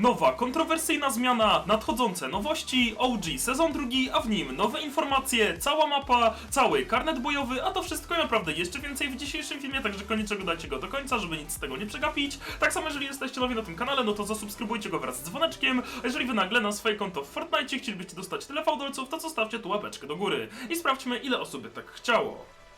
Nowa, kontrowersyjna zmiana, nadchodzące nowości, OG sezon drugi, a w nim nowe informacje, cała mapa, cały karnet bojowy, a to wszystko naprawdę jeszcze więcej w dzisiejszym filmie, także koniecznie dajcie go do końca, żeby nic z tego nie przegapić. Tak samo jeżeli jesteście nowi na tym kanale, no to zasubskrybujcie go wraz z dzwoneczkiem, a jeżeli wy nagle na swoje konto w Fortnite chcielibyście dostać tyle fałdolców, to zostawcie tu łapeczkę do góry i sprawdźmy ile osób by tak chciało.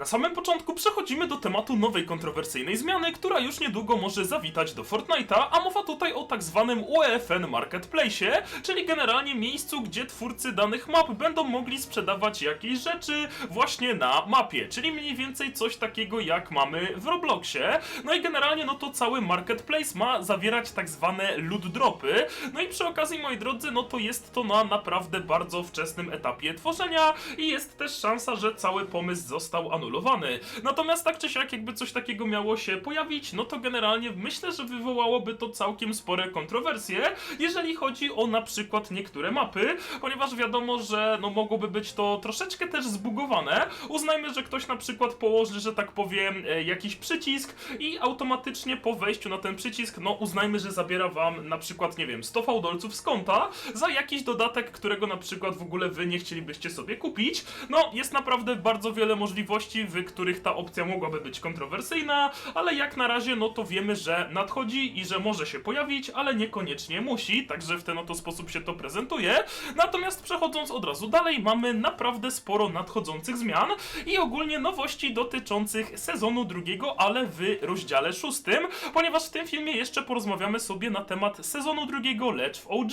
Na samym początku przechodzimy do tematu nowej kontrowersyjnej zmiany, która już niedługo może zawitać do Fortnite'a, a mowa tutaj o tak zwanym UEFN Marketplace, czyli generalnie miejscu, gdzie twórcy danych map będą mogli sprzedawać jakieś rzeczy właśnie na mapie, czyli mniej więcej coś takiego jak mamy w Robloxie. No i generalnie no to cały Marketplace ma zawierać tak zwane loot dropy. No i przy okazji, moi drodzy, no to jest to na naprawdę bardzo wczesnym etapie tworzenia i jest też szansa, że cały pomysł został anulowany. Natomiast tak czy siak, jakby coś takiego miało się pojawić, no to generalnie myślę, że wywołałoby to całkiem spore kontrowersje, jeżeli chodzi o na przykład niektóre mapy, ponieważ wiadomo, że no mogłoby być to troszeczkę też zbugowane. Uznajmy, że ktoś na przykład położy, że tak powiem, e, jakiś przycisk i automatycznie po wejściu na ten przycisk, no uznajmy, że zabiera wam na przykład, nie wiem, 100 fałdolców z konta za jakiś dodatek, którego na przykład w ogóle wy nie chcielibyście sobie kupić. No, jest naprawdę bardzo wiele możliwości, w których ta opcja mogłaby być kontrowersyjna, ale jak na razie, no to wiemy, że nadchodzi i że może się pojawić, ale niekoniecznie musi, także w ten oto sposób się to prezentuje. Natomiast przechodząc od razu dalej, mamy naprawdę sporo nadchodzących zmian i ogólnie nowości dotyczących sezonu drugiego, ale w rozdziale szóstym, ponieważ w tym filmie jeszcze porozmawiamy sobie na temat sezonu drugiego, lecz w OG.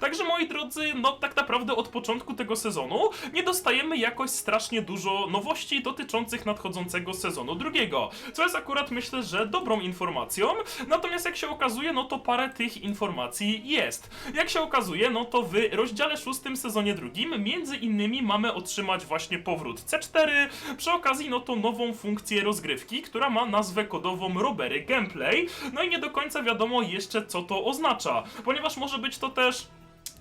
Także moi drodzy, no tak naprawdę od początku tego sezonu nie dostajemy jakoś strasznie dużo nowości dotyczących nadchodzącego sezonu drugiego, co jest akurat myślę, że dobrą informacją, natomiast jak się okazuje, no to parę tych informacji jest. Jak się okazuje, no to w rozdziale szóstym sezonie drugim między innymi mamy otrzymać właśnie powrót C4, przy okazji no to nową funkcję rozgrywki, która ma nazwę kodową Robery Gameplay, no i nie do końca wiadomo jeszcze co to oznacza, ponieważ może być to też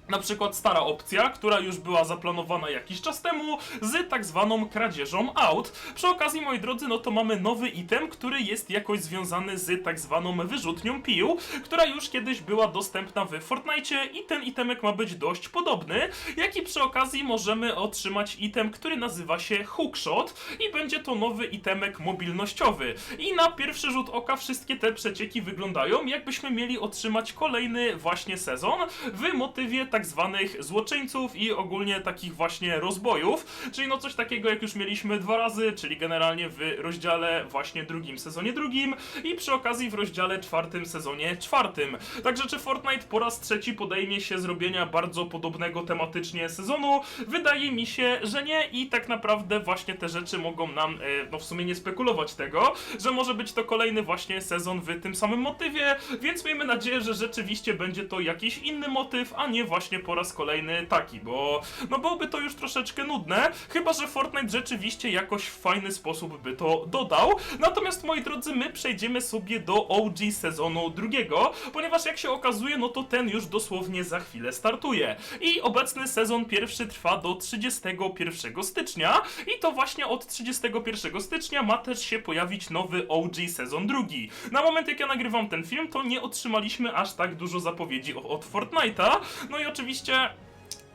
na przykład stara opcja, która już była zaplanowana jakiś czas temu, z tak zwaną kradzieżą aut. Przy okazji, moi drodzy, no to mamy nowy item, który jest jakoś związany z tak zwaną wyrzutnią pił, która już kiedyś była dostępna w Fortnite i ten itemek ma być dość podobny, jak i przy okazji możemy otrzymać item, który nazywa się Hookshot i będzie to nowy itemek mobilnościowy. I na pierwszy rzut oka wszystkie te przecieki wyglądają, jakbyśmy mieli otrzymać kolejny właśnie sezon w motywie tak zwanych złoczyńców i ogólnie takich właśnie rozbojów, czyli no coś takiego jak już mieliśmy dwa razy, czyli generalnie w rozdziale właśnie drugim sezonie drugim i przy okazji w rozdziale czwartym sezonie czwartym. Także czy Fortnite po raz trzeci podejmie się zrobienia bardzo podobnego tematycznie sezonu? Wydaje mi się, że nie i tak naprawdę właśnie te rzeczy mogą nam, e, no w sumie nie spekulować tego, że może być to kolejny właśnie sezon w tym samym motywie, więc miejmy nadzieję, że rzeczywiście będzie to jakiś inny motyw, a nie właśnie po raz kolejny taki, bo no byłoby to już troszeczkę nudne, chyba że Fortnite rzeczywiście jakoś w fajny sposób by to dodał. Natomiast moi drodzy, my przejdziemy sobie do OG sezonu drugiego, ponieważ jak się okazuje, no to ten już dosłownie za chwilę startuje. I obecny sezon pierwszy trwa do 31 stycznia i to właśnie od 31 stycznia ma też się pojawić nowy OG sezon drugi. Na moment jak ja nagrywam ten film, to nie otrzymaliśmy aż tak dużo zapowiedzi od Fortnite'a, no i oczywiście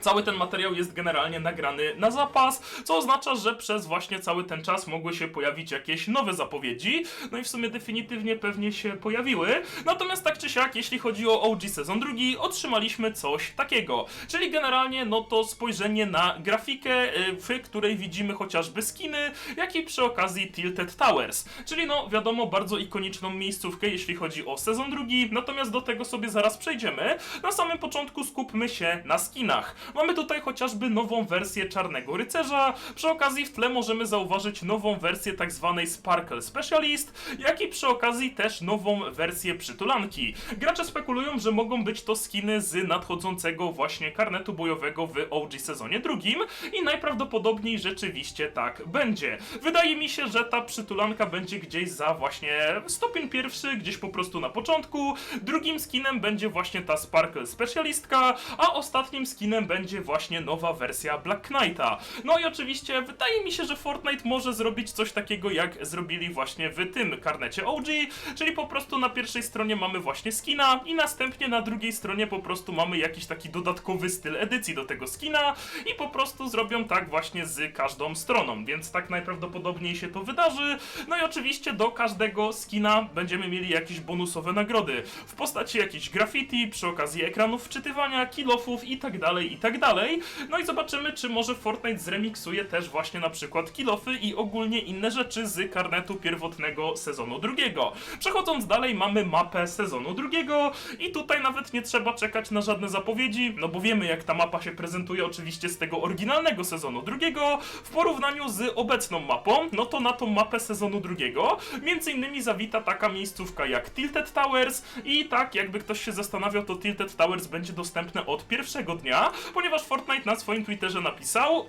Cały ten materiał jest generalnie nagrany na zapas, co oznacza, że przez właśnie cały ten czas mogły się pojawić jakieś nowe zapowiedzi, no i w sumie definitywnie pewnie się pojawiły. Natomiast tak czy siak, jeśli chodzi o OG sezon drugi, otrzymaliśmy coś takiego, czyli generalnie no to spojrzenie na grafikę, y, w której widzimy chociażby skiny, jak i przy okazji Tilted Towers, czyli no wiadomo bardzo ikoniczną miejscówkę, jeśli chodzi o sezon drugi, natomiast do tego sobie zaraz przejdziemy. Na samym początku skupmy się na skinach. Mamy tutaj chociażby nową wersję Czarnego Rycerza. Przy okazji w tle możemy zauważyć nową wersję tak zwanej Sparkle Specialist, jak i przy okazji też nową wersję Przytulanki. Gracze spekulują, że mogą być to skiny z nadchodzącego właśnie karnetu bojowego w OG sezonie drugim i najprawdopodobniej rzeczywiście tak będzie. Wydaje mi się, że ta Przytulanka będzie gdzieś za właśnie stopień pierwszy, gdzieś po prostu na początku. Drugim skinem będzie właśnie ta Sparkle Specialistka, a ostatnim skinem będzie będzie właśnie nowa wersja Black Knighta. No i oczywiście wydaje mi się, że Fortnite może zrobić coś takiego jak zrobili właśnie w tym karnecie OG, czyli po prostu na pierwszej stronie mamy właśnie skina i następnie na drugiej stronie po prostu mamy jakiś taki dodatkowy styl edycji do tego skina i po prostu zrobią tak właśnie z każdą stroną, więc tak najprawdopodobniej się to wydarzy. No i oczywiście do każdego skina będziemy mieli jakieś bonusowe nagrody w postaci jakichś graffiti, przy okazji ekranów wczytywania, kilofów i tak dalej, i tak dalej. No i zobaczymy, czy może Fortnite zremiksuje też właśnie na przykład kilofy i ogólnie inne rzeczy z karnetu pierwotnego sezonu drugiego. Przechodząc dalej, mamy mapę sezonu drugiego i tutaj nawet nie trzeba czekać na żadne zapowiedzi, no bo wiemy jak ta mapa się prezentuje oczywiście z tego oryginalnego sezonu drugiego w porównaniu z obecną mapą, no to na tą mapę sezonu drugiego między innymi zawita taka miejscówka jak Tilted Towers i tak jakby ktoś się zastanawiał, to Tilted Towers będzie dostępne od pierwszego dnia, ponieważ Fortnite na swoim Twitterze napisał,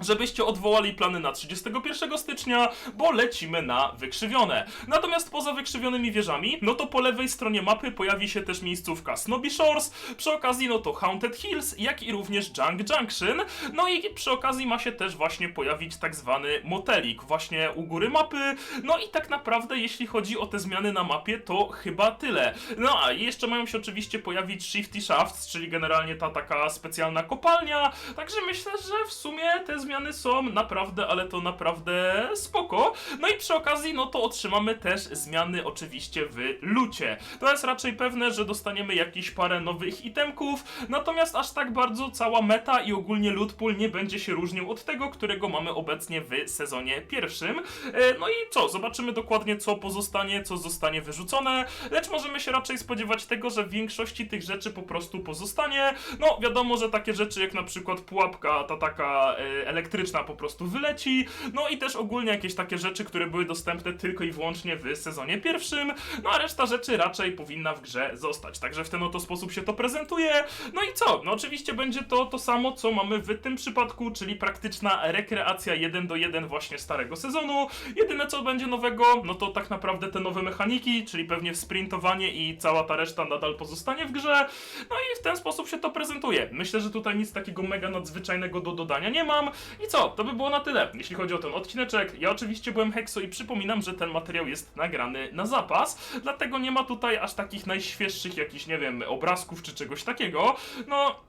żebyście odwołali plany na 31 stycznia, bo lecimy na wykrzywione. Natomiast poza wykrzywionymi wieżami, no to po lewej stronie mapy pojawi się też miejscówka Snobby Shores, przy okazji no to Haunted Hills, jak i również Junk Junction, no i przy okazji ma się też właśnie pojawić tak zwany motelik właśnie u góry mapy, no i tak naprawdę jeśli chodzi o te zmiany na mapie, to chyba tyle. No a jeszcze mają się oczywiście pojawić Shifty Shafts, czyli generalnie ta taka specjalna kopalnia, także myślę, że w sumie te zmiany są naprawdę, ale to naprawdę spoko. No i przy okazji, no to otrzymamy też zmiany oczywiście w lucie. To jest raczej pewne, że dostaniemy jakieś parę nowych itemków, natomiast aż tak bardzo cała meta i ogólnie loot pool nie będzie się różnił od tego, którego mamy obecnie w sezonie pierwszym. E, No i co, zobaczymy dokładnie co pozostanie, co zostanie wyrzucone, lecz możemy się raczej spodziewać tego, że w większości tych rzeczy po prostu pozostanie. No wiadomo, że takie rzeczy jak na przykład pułapka, ta taka e, elektryczna po prostu wyleci, no i też ogólnie jakieś takie rzeczy, które były dostępne tylko i wyłącznie w sezonie pierwszym, no a reszta rzeczy raczej powinna w grze zostać, także w ten oto sposób się to prezentuje. No i co? No oczywiście będzie to to samo, co mamy w tym przypadku, czyli praktyczna rekreacja 1 do 1 właśnie starego sezonu. Jedyne co będzie nowego, no to tak naprawdę te nowe mechaniki, czyli pewnie sprintowanie i cała ta reszta nadal pozostanie w grze. No i w ten sposób się to prezentuje. Myślę, że tutaj nic takiego mega nadzwyczajnego do dodania nie mam. I co? To by było na tyle, jeśli chodzi o ten odcineczek. Ja oczywiście byłem Hexo i przypominam, że ten materiał jest nagrany na zapas, dlatego nie ma tutaj aż takich najświeższych jakichś, nie wiem, obrazków czy czegoś takiego. No,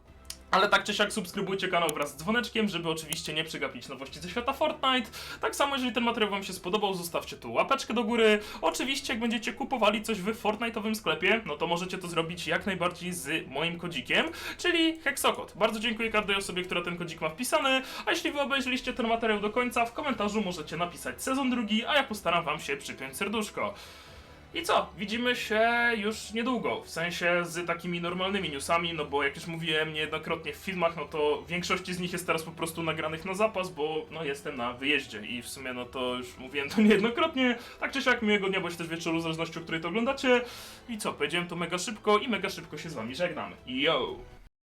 ale tak czy siak subskrybujcie kanał wraz z dzwoneczkiem, żeby oczywiście nie przegapić nowości ze świata Fortnite. Tak samo jeżeli ten materiał wam się spodobał, zostawcie tu łapeczkę do góry. Oczywiście jak będziecie kupowali coś w Fortnite'owym sklepie, no to możecie to zrobić jak najbardziej z moim kodzikiem, czyli Hexokod. Bardzo dziękuję każdej osobie, która ten kodzik ma wpisany, a jeśli wy obejrzeliście ten materiał do końca, w komentarzu możecie napisać sezon drugi, a ja postaram wam się przypiąć serduszko. I co? Widzimy się już niedługo, w sensie z takimi normalnymi newsami, no bo jak już mówiłem niejednokrotnie w filmach, no to większości z nich jest teraz po prostu nagranych na zapas, bo no jestem na wyjeździe i w sumie no to już mówiłem to niejednokrotnie. Tak czy siak miłego dnia, bądź też wieczoru, w zależności od której to oglądacie. I co? Powiedziałem to mega szybko i mega szybko się z wami żegnam. Yo!